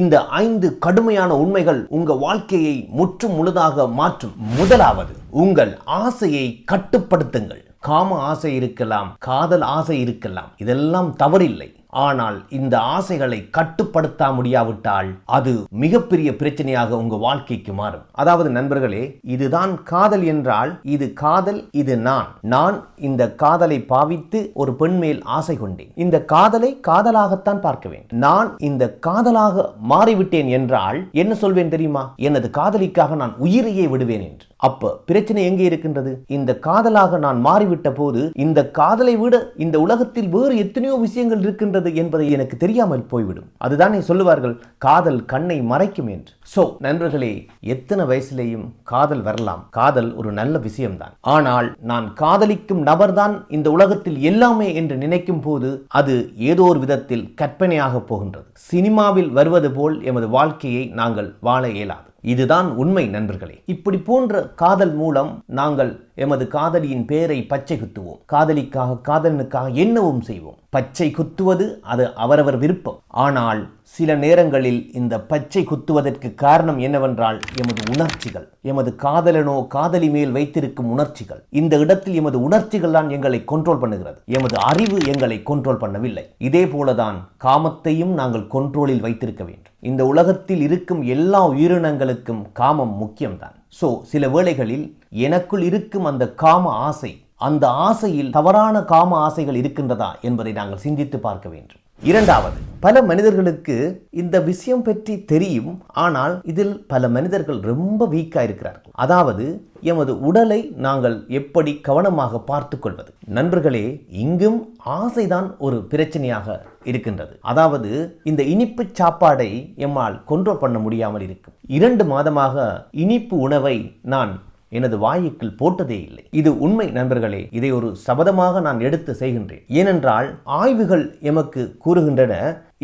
இந்த ஐந்து கடுமையான உண்மைகள் உங்க வாழ்க்கையை முற்றும் முழுதாக மாற்றும். முதலாவது உங்கள் ஆசையை கட்டுப்படுத்துங்கள். காம ஆசை இருக்கலாம் காதல் ஆசை இருக்கலாம் இதெல்லாம் தவறில்லை. ஆனால் இந்த ஆசைகளை கட்டுப்படுத்த முடியாவிட்டால் அது மிகப்பெரிய பிரச்சனையாக உங்க வாழ்க்கைக்கு மாறும். அதாவது நண்பர்களே இதுதான் காதல் என்றால் இது காதல் இது நான். நான் இந்த காதலை பாவித்து ஒரு பெண் மேல் ஆசை கொண்டேன். இந்த காதலை காதலாகத்தான் பார்க்க வேண்டும். நான் இந்த காதலாக மாறிவிட்டேன் என்றால் என்ன சொல்வேன் தெரியுமா? எனது காதலிக்காக நான் உயிரையே விடுவேன் என்று. அப்ப பிரச்சனை எங்கே இருக்கின்றது? இந்த காதலாக நான் மாறிவிட்ட போது இந்த காதலை விட இந்த உலகத்தில் வேறு எத்தனையோ விஷயங்கள் இருக்கின்றது. என்பதை எனக்கு தெரியாமல் போய்விடும். அதுதானே சொல்லுவார்கள் காதல் கண்ணை மறைக்கும் என்று. சோ நண்பர்களே எத்தனை வயசுலேயும் காதல் வரலாம். காதல் ஒரு நல்ல விஷயம்தான். ஆனால் நான் காதலிக்கும் நபர்தான் இந்த உலகத்தில் எல்லாமே என்று நினைக்கும் போது அது ஏதோ ஒரு விதத்தில் கற்பனையாக போகின்றது. சினிமாவில் வருவது போல் எமது வாழ்க்கையை நாங்கள் வாழ இயலாது. இதுதான் உண்மை நண்பர்களே. இப்படி போன்ற காதல் மூலம் நாங்கள் எமது காதலியின் பெயரை பச்சை குத்துவோம். காதலிக்காக காதலனுக்காக என்னவும் செய்வோம். பச்சை குத்துவது அது அவரவர் விருப்பம். ஆனால் சில நேரங்களில் இந்த பச்சை குத்துவதற்கு காரணம் என்னவென்றால் எமது உணர்ச்சிகள். எமது காதலனோ காதலி மேல் வைத்திருக்கும் உணர்ச்சிகள். இந்த இடத்தில் எமது உணர்ச்சிகள் தான் எங்களை கண்ட்ரோல் பண்ணுகிறது. எமது அறிவு எங்களை கண்ட்ரோல் பண்ணவில்லை. இதே போலதான் காமத்தையும் நாங்கள் கண்ட்ரோலில் வைத்திருக்க வேண்டும். இந்த உலகத்தில் இருக்கும் எல்லா உயிரினங்களுக்கும் காமம் முக்கியம்தான். சோ சில வேளைகளில் எனக்குள் இருக்கும் அந்த காம ஆசை அந்த ஆசையில் தவறான காம ஆசைகள் இருக்கின்றதா என்பதை நாங்கள் சிந்தித்து பார்க்க வேண்டும். இரண்டாவது பல மனிதர்களுக்கு இந்த விஷயம் பற்றி தெரியும் ஆனால் இதில் பல மனிதர்கள் ரொம்ப வீக்காக இருக்கிறார்கள். அதாவது எமது உடலை நாங்கள் எப்படி கவனமாக பார்த்து கொள்வது? நண்பர்களே இங்கும் ஆசைதான் ஒரு பிரச்சனையாக இருக்கின்றது. அதாவது இந்த இனிப்பு சாப்பாடை எம்மால் கொன்றோ பண்ண முடியாமல் இருக்கும். இரண்டு மாதமாக இனிப்பு உணவை நான் எனது வாயுக்குள் போட்டதே இல்லை. இது உண்மை நண்பர்களே இதை ஒரு சபதமாக நான் எடுத்து செய்கின்றேன். ஏனென்றால் ஆய்வுகள் எமக்கு கூறுகின்றன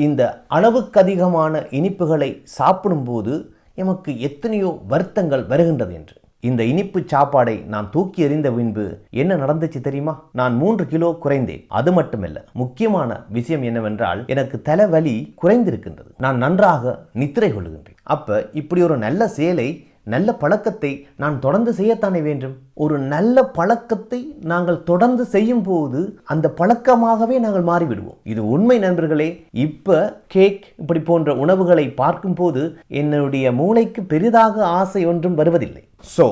இந்த அளவுக்கு அதிகமான இனிப்புகளை சாப்பிடும்போது எமக்கு எத்தனையோ வருத்தங்கள் வருகின்றது என்று. இந்த இனிப்பு சாப்பாடை நான் தூக்கி எறிந்த பின்பு என்ன நடந்துச்சு தெரியுமா? நான் மூன்று கிலோ குறைந்தேன். அது மட்டுமல்ல முக்கியமான விஷயம் என்னவென்றால் எனக்கு தலைவலி குறைந்திருக்கின்றது. நான் நன்றாக நித்திரை கொள்கின்றேன் அப்ப இப்படி ஒரு நல்ல செயலை நல்ல பழக்கத்தை நான் தொடர்ந்து செய்யத்தானே வேண்டும்? ஒரு நல்ல பழக்கத்தை நாங்கள் தொடர்ந்து செய்யும் போது அந்த பழக்கமாகவே நாங்கள் மாறிவிடுவோம். இது உண்மை நண்பர்களே. இப்ப கேக் இப்படி போன்ற உணவுகளை பார்க்கும்போது என்னுடைய மூளைக்கு பெரிதாக ஆசை ஒன்றும் வருவதில்லை. ஸோ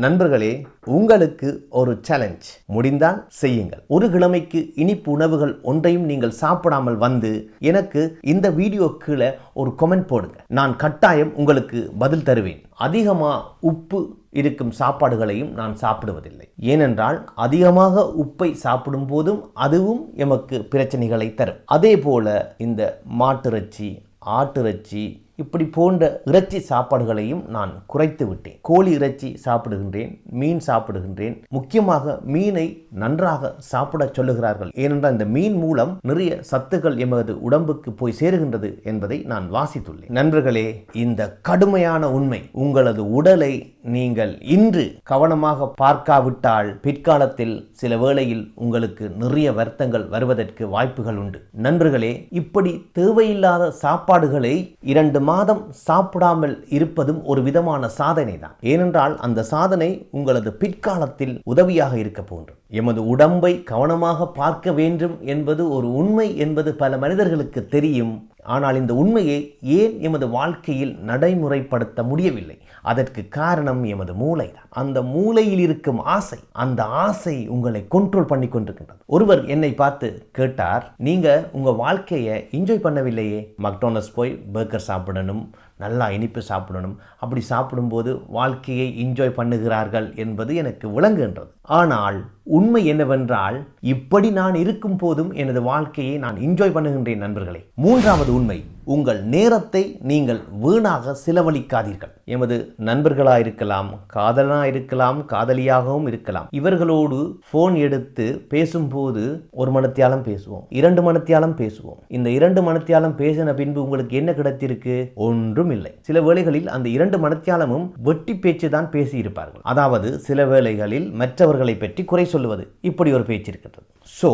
நண்பர்களே உங்களுக்கு ஒரு சேலஞ்ச் முடிந்தால் செய்யுங்கள். ஒரு கிழமைக்கு இனிப்பு உணவுகள் ஒன்றையும் நீங்கள் சாப்பிடாமல் வந்து எனக்கு இந்த வீடியோ கீழே ஒரு கமெண்ட் போடுங்க. நான் கட்டாயம் உங்களுக்கு பதில் தருவேன். அதிகமாக உப்பு இருக்கும் சாப்பாடுகளையும் நான் சாப்பிடுவதில்லை. ஏனென்றால் அதிகமாக உப்பை சாப்பிடும் போதும் அதுவும் எமக்கு பிரச்சனைகளை தரும். அதே போல இந்த மாட்டிறைச்சி ஆட்டிறைச்சி இப்படி போன்ற இறைச்சி சாப்பாடுகளையும் நான் குறைத்து விட்டேன். கோழி இறைச்சி சாப்பிடுகின்றேன் மீன் சாப்பிடுகின்றேன். முக்கியமாக மீனை நன்றாக சாப்பிட சொல்லுகிறார்கள். ஏனென்றால் இந்த மீன் மூலம் நிறைய சத்துக்கள் எமது உடம்புக்கு போய் சேருகின்றது என்பதை நான் வாசித்துள்ளேன். நண்பர்களே இந்த கடுமையான உண்மை உங்களது உடலை நீங்கள் இன்று கவனமாக பார்க்காவிட்டால் பிற்காலத்தில் சில வேளையில் உங்களுக்கு நிறைய வருத்தங்கள் வருவதற்கு வாய்ப்புகள் உண்டு. நண்பர்களே இப்படி தேவையில்லாத சாப்பாடுகளை இரண்டு மாதம் சாப்பிடாமல் இருப்பதும் ஒரு விதமான சாதனை தான் ஏனென்றால் அந்த சாதனை உங்களது பிற்காலத்தில் உதவியாக இருக்க போன்றும் எமது உடம்பை கவனமாக பார்க்க வேண்டும் என்பது ஒரு உண்மை என்பது பல மனிதர்களுக்கு தெரியும். ஆனால் இந்த உண்மையை ஏன் எமது வாழ்க்கையில் நடைமுறைப்படுத்த முடியவில்லை? அதற்கு காரணம் எமது மூளை தான் அந்த மூளையில் இருக்கும் ஆசை அந்த ஆசை உங்களை கண்ட்ரோல் பண்ணி கொண்டிருக்கின்றது. ஒருவர் என்னை பார்த்து கேட்டார் நீங்கள் உங்கள் வாழ்க்கையை என்ஜாய் பண்ணவில்லையே? மக்டோனஸ் போய் பர்கர் சாப்பிடணும் நல்லா இனிப்பு சாப்பிடணும். அப்படி சாப்பிடும்போது வாழ்க்கையை என்ஜாய் பண்ணுகிறார்கள் என்பது எனக்கு விளங்குகின்றது. ஆனால் உண்மை என்னவென்றால் இப்படி நான் இருக்கும் போதும் எனது வாழ்க்கையை நான் என்ஜாய் பண்ணுகின்றேன் நண்பர்களே. மூன்றாவது உண்மை. உங்கள் நேரத்தை நீங்கள் வீணாக செலவழிக்காதீர்கள். எமது நண்பர்களாக இருக்கலாம் காதலனாக இருக்கலாம் காதலியாகவும் இருக்கலாம். இவர்களோடு போன் எடுத்து பேசும்போது ஒரு மணத்தியாலம் பேசுவோம் இரண்டு மணத்தியாலம் பேசுவோம். இந்த இரண்டு மணத்தியாலம் பேசின பின்பு உங்களுக்கு என்ன கிடைத்திருக்கு? ஒன்றும் இல்லை சில வேளைகளில் அந்த இரண்டு மணத்தியாலமும் வெட்டி பேச்சு தான் பேசியிருப்பார்கள். அதாவது சில வேளைகளில் மற்றவர்களை பற்றி குறை சொல்லுவது இப்படி ஒரு பேச்சு இருக்கிறது ஸோ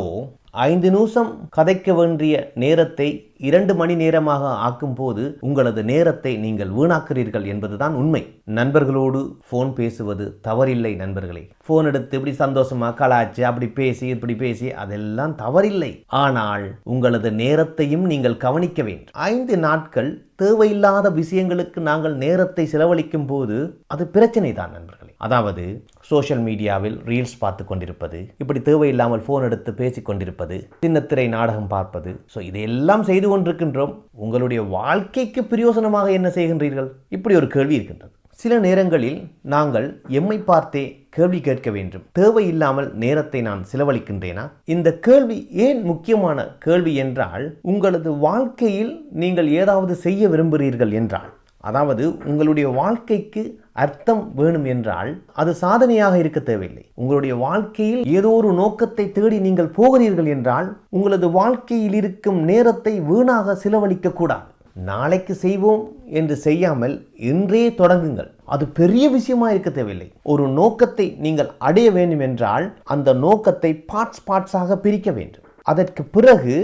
ஐந்து நிமிஷம் கதைக்க வேண்டிய நேரத்தை இரண்டு மணி நேரமாக ஆக்கும் போது உங்களது நேரத்தை நீங்கள் வீணாக்குறீர்கள் என்பதுதான் உண்மை. நண்பர்களோடு ஃபோன் பேசுவது தவறில்லை நண்பர்களே. ஃபோன் எடுத்து இப்படி சந்தோஷமா கலாய்ச்சி அப்படி பேசி இப்படி பேசி அதெல்லாம் தவறில்லை. ஆனால் உங்களது நேரத்தையும் நீங்கள் கவனிக்க வேண்டும். ஐந்து நாட்கள் தேவையில்லாத விஷயங்களுக்கு நாங்கள் நேரத்தை செலவழிக்கும் போது அது பிரச்சனை தான் நண்பர்கள். அதாவது சோஷியல் மீடியாவில் ரீல்ஸ் பார்த்து கொண்டிருப்பது இப்படி தேவையில்லாமல் ஃபோன் எடுத்து பேசிக் கொண்டிருப்பது சின்னத்திரை நாடகம் பார்ப்பது. ஸோ இதையெல்லாம் செய்து கொண்டிருக்கின்றோம். உங்களுடைய வாழ்க்கைக்கு பிரயோசனமாக என்ன செய்கின்றீர்கள்? இப்படி ஒரு கேள்வி இருக்கின்றது. சில நேரங்களில் நாங்கள் எம்மை பார்த்தே கேள்வி கேட்க வேண்டும். தேவையில்லாமல் நேரத்தை நான் செலவழிக்கின்றேனா? இந்த கேள்வி ஏன் முக்கியமான கேள்வி என்றால் உங்களது வாழ்க்கையில் நீங்கள் ஏதாவது செய்ய விரும்புகிறீர்கள் என்றால். அதாவது உங்களுடைய வாழ்க்கைக்கு அர்த்தம் வேணும் என்றால் அது சாதனையாக இருக்க தேவையில்லை. உங்களுடைய வாழ்க்கையில் ஏதோ ஒரு நோக்கத்தை தேடி நீங்கள் போகிறீர்கள் என்றால் உங்களது வாழ்க்கையில் இருக்கும் நேரத்தை வீணாக செலவழிக்க கூடாது. நாளைக்கு செய்வோம் என்று செய்யாமல் இன்றே தொடங்குங்கள். அது பெரிய விஷயமா இருக்க தேவையில்லை. ஒரு நோக்கத்தை நீங்கள் அடைய வேண்டும் என்றால் அந்த நோக்கத்தை பார்ட்ஸ் பார்ட்ஸாக பிரிக்க வேண்டும். அதற்கு பிறகு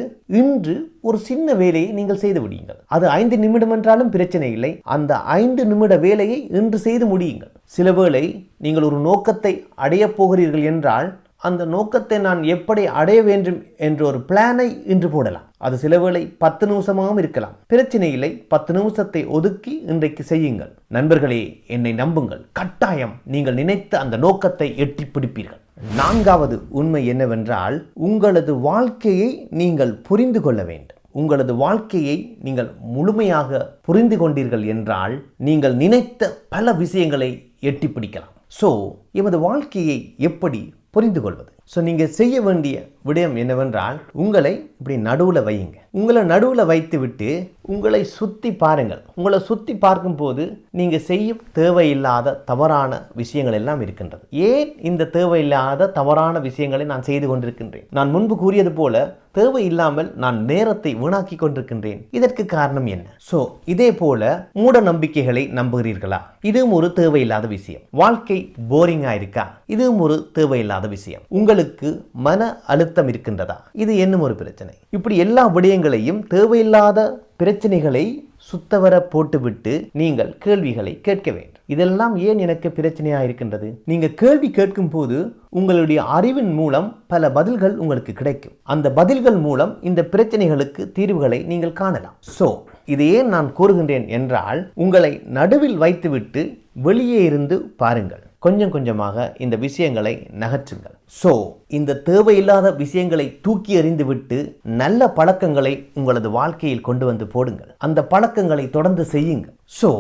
இன்று ஒரு சின்ன வேலையை நீங்கள் செய்து முடியுங்கள். அது ஐந்து நிமிடம் என்றாலும் பிரச்சனை இல்லை. அந்த ஐந்து நிமிட வேலையை இன்று செய்து முடியுங்கள். சில வேளை நீங்கள் ஒரு நோக்கத்தை அடையப் போகிறீர்கள் என்றால் அந்த நோக்கத்தை நான் எப்படி அடைய வேண்டும் என்ற ஒரு பிளானை இன்று போடலாம். அது சில வேளை பத்து நிமிஷமாகவும் இருக்கலாம். பிரச்சனை இல்லை. பத்து நிமிஷத்தை ஒதுக்கி இன்றைக்கு செய்யுங்கள். நண்பர்களே என்னை நம்புங்கள். கட்டாயம் நீங்கள் நினைத்த அந்த நோக்கத்தை எட்டி பிடிப்பீர்கள். நான்காவது உண்மை என்னவென்றால் உங்களது வாழ்க்கையை நீங்கள் புரிந்து கொள்ள வேண்டும். உங்களது வாழ்க்கையை நீங்கள் முழுமையாக புரிந்து கொண்டீர்கள் என்றால் நீங்கள் நினைத்த பல விஷயங்களை எட்டி பிடிக்கலாம். ஸோ எமது வாழ்க்கையை எப்படி புரிந்து கொள்வது? ஸோ நீங்கள் செய்ய வேண்டிய விடயம் என்னவென்றால் உங்களை இப்படி நடுவில் வையுங்க. உங்களை நடுவில் வைத்து விட்டு உங்களை சுற்றி பாருங்கள். உங்களை சுற்றி பார்க்கும்போது நீங்கள் செய்யும் தேவையில்லாத தவறான விஷயங்கள் எல்லாம் இருக்கின்றது. ஏன் இந்த தேவையில்லாத தவறான விஷயங்களை நான் செய்து கொண்டிருக்கின்றேன்? நான் முன்பு கூறியது போல தேவையில்லாமல் நான் நேரத்தை வீணாக்கி கொண்டிருக்கின்றேன். இதற்கு காரணம் என்ன? ஸோ இதே போல மூட நம்பிக்கைகளை நம்புகிறீர்களா? இதுவும் ஒரு தேவையில்லாத விஷயம். வாழ்க்கை போரிங் இருக்கா? இதுவும் ஒரு தேவையில்லாத விஷயம். உங்கள் உங்களுக்கு மன அழுத்தம் இருக்கின்றதா? இது என்னும் ஒரு பிரச்சனை. இப்படி எல்லா விடயங்களையும் தேவையில்லாத பிரச்சனைகளை சுத்தவர போட்டுவிட்டு நீங்கள் கேள்விகளை கேட்க வேண்டும். இதெல்லாம் ஏன் எனக்கு பிரச்சனையா இருக்கின்றது? நீங்க கேள்வி கேட்கும் போது உங்களுடைய அறிவின் மூலம் பல பதில்கள் உங்களுக்கு கிடைக்கும். அந்த பதில்கள் மூலம் இந்த பிரச்சனைகளுக்கு தீர்வுகளை நீங்கள் காணலாம். சோ இது ஏன் நான் கூறுகின்றேன் என்றால் உங்களை நடுவில் வைத்துவிட்டு வெளியே இருந்து பாருங்கள். கொஞ்சம் கொஞ்சமாக இந்த விஷயங்களை நகற்றுங்கள். ஸோ இந்த தேவையில்லாத விஷயங்களை தூக்கி எறிந்துவிட்டு நல்ல பழக்கங்களை உங்களது வாழ்க்கையில் கொண்டு வந்து போடுங்கள். அந்த பழக்கங்களை தொடர்ந்து செய்யுங்கள். ஸோ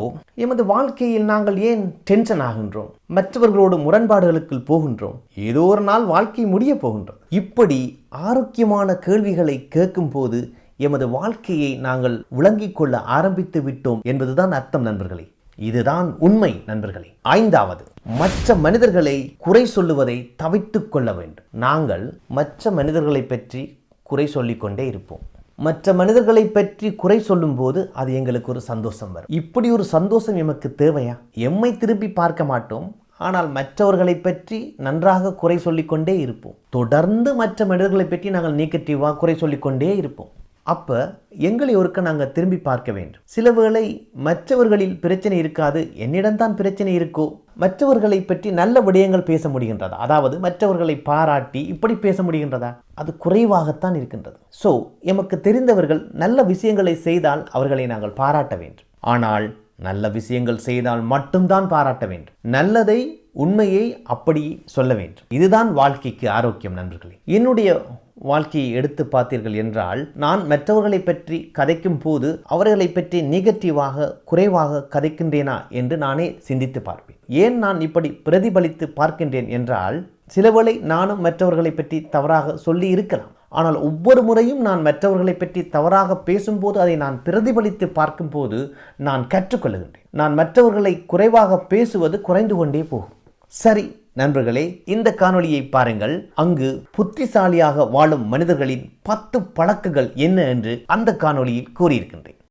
எமது வாழ்க்கையில் நாங்கள் ஏன் டென்ஷன் ஆகின்றோம்? மற்றவர்களோடு முரண்பாடுகளுக்குள் போகின்றோம். ஏதோ ஒரு நாள் வாழ்க்கை முடிய போகின்றோம் இப்படி ஆரோக்கியமான கேள்விகளை கேட்கும் போது எமது வாழ்க்கையை நாங்கள் விளங்கிக் கொள்ள ஆரம்பித்து விட்டோம் என்பதுதான் அர்த்தம் நண்பர்களே. இதுதான் உண்மை நண்பர்களே. ஐந்தாவது மற்ற மனிதர்களை குறை சொல்லுவதை தவித்துக் கொள்ள வேண்டும். நாங்கள் மற்ற மனிதர்களை பற்றி குறை சொல்லிக்கொண்டே இருப்போம். மற்ற மனிதர்களை பற்றி குறை சொல்லும்போது அது எங்களுக்கு ஒரு சந்தோஷம் வரும். இப்படி ஒரு சந்தோஷம் எமக்கு தேவையா? எம்மை திருப்பி பார்க்க மாட்டோம். ஆனால் மற்றவர்களை பற்றி நன்றாக குறை சொல்லிக்கொண்டே இருப்போம். தொடர்ந்து மற்ற மனிதர்களை பற்றி நாங்கள் நெகட்டிவாக குறை சொல்லிக்கொண்டே இருப்போம். அப்போ எங்களை ஒருக்க நாங்கள் திரும்பி பார்க்க வேண்டும். சில வேளை மற்றவர்களில் பிரச்சனை இருக்காது என்னிடம்தான் பிரச்சனை இருக்கோ மற்றவர்களை பற்றி நல்ல விடயங்கள் பேச முடிகின்றதா? அதாவது மற்றவர்களை பாராட்டி இப்படி பேச முடிகின்றதா? அது குறைவாகத்தான் இருக்கின்றது. ஸோ எமக்கு தெரிந்தவர்கள் நல்ல விஷயங்களை செய்தால் அவர்களை நாங்கள் பாராட்ட வேண்டும். ஆனால் நல்ல விஷயங்கள் செய்தால் மட்டும்தான் பாராட்ட வேண்டும். நல்லதை உண்மையை அப்படி சொல்ல வேண்டும். இதுதான் வாழ்க்கைக்கு ஆரோக்கியம் நண்பர்களே. என்னுடைய வாழ்க்கையை எடுத்து பார்த்தீர்கள் என்றால் நான் மற்றவர்களை பற்றி கதைக்கும் போது அவர்களை பற்றி நெகட்டிவாக குறைவாக கதைக்கின்றேனா என்று நானே சிந்தித்து பார்ப்பேன். ஏன் நான் இப்படி பிரதிபலித்து பார்க்கின்றேன் என்றால் சிலவேளை நானும் மற்றவர்களை பற்றி தவறாக சொல்லி இருக்கலாம். ஆனால் ஒவ்வொரு முறையும் நான் மற்றவர்களை பற்றி தவறாக பேசும்போது அதை நான் பிரதிபலித்து பார்க்கும்போது நான் கற்றுக்கொள்கின்றேன் நான் மற்றவர்களை குறைவாக பேசுவது குறைந்து கொண்டே போகும். சரி நண்பர்களே இந்த காணொளியை பாருங்கள். அங்கு புத்திசாலியாக வாழும் மனிதர்களின் பத்து பழக்கங்கள் என்ன என்று அந்த காணொளியில் கூறியிருக்கின்றேன்.